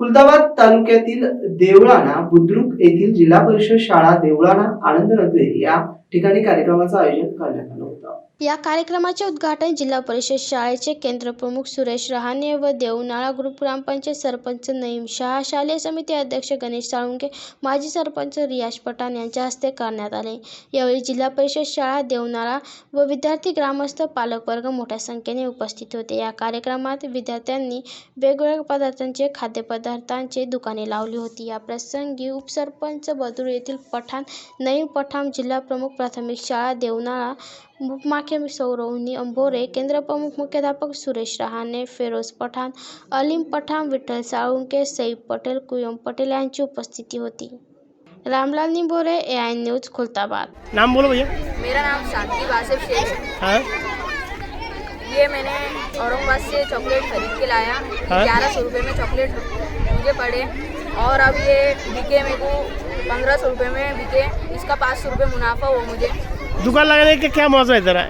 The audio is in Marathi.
खुलताबाद तालुक्यातील देवळाणा बुद्रुक येथील जिल्हा परिषद शाळा देवळाणा आनंदनगरी या ठिकाणी कार्यक्रमाचं आयोजन करण्यात आलं होतं. या कार्यक्रमाचे उद्घाटन जिल्हा परिषद शाळेचे केंद्रप्रमुख सुरेश रहाणे व देवनाळा ग्रुप ग्रामपंचायत सरपंच नईम शहा शालेय समिती अध्यक्ष गणेश साळुंके माजी सरपंच रियाज पठाण यांच्या हस्ते करण्यात आले. यावेळी जिल्हा परिषद शाळा देवनाळा व विद्यार्थी ग्रामस्थ पालकवर्ग मोठ्या संख्येने उपस्थित होते. या कार्यक्रमात विद्यार्थ्यांनी वेगवेगळ्या पदार्थांचे खाद्यपदार्थांचे दुकाने लावली होती. या प्रसंगी उपसरपंच बदूर येथील पठाण नईम पठाण जिल्हा प्रमुख प्राथमिक शाळा देवनाळा उपमाख्य सौरवनी अंभोरे केंद्रप्रमुख मुख्याध्यापक सुरेश रहाणे फेरोज पठाण अलीम पठाण विठ्ठल साळुंके सईब पटेल कुयम पटेल यांची उपस्थिती होती. Ramlal Nimbhore A I news Khultabad. नाम बोलो भैया. मेरा नाम शांति वासिफ शेख है। हाँ? ये मैंने औरंगाबाद से चॉकलेट खरीद के लाया। हाँ? ग्यारह सौ रुपये में चॉकलेट मुझे पड़े। और अब ये बिके मेरे को पंद्रह सौ रुपये में बिके, इसका पाँच सौ रुपये मुनाफा हुआ मुझे। दुकान लगाने का क्या मौजा है तेरा?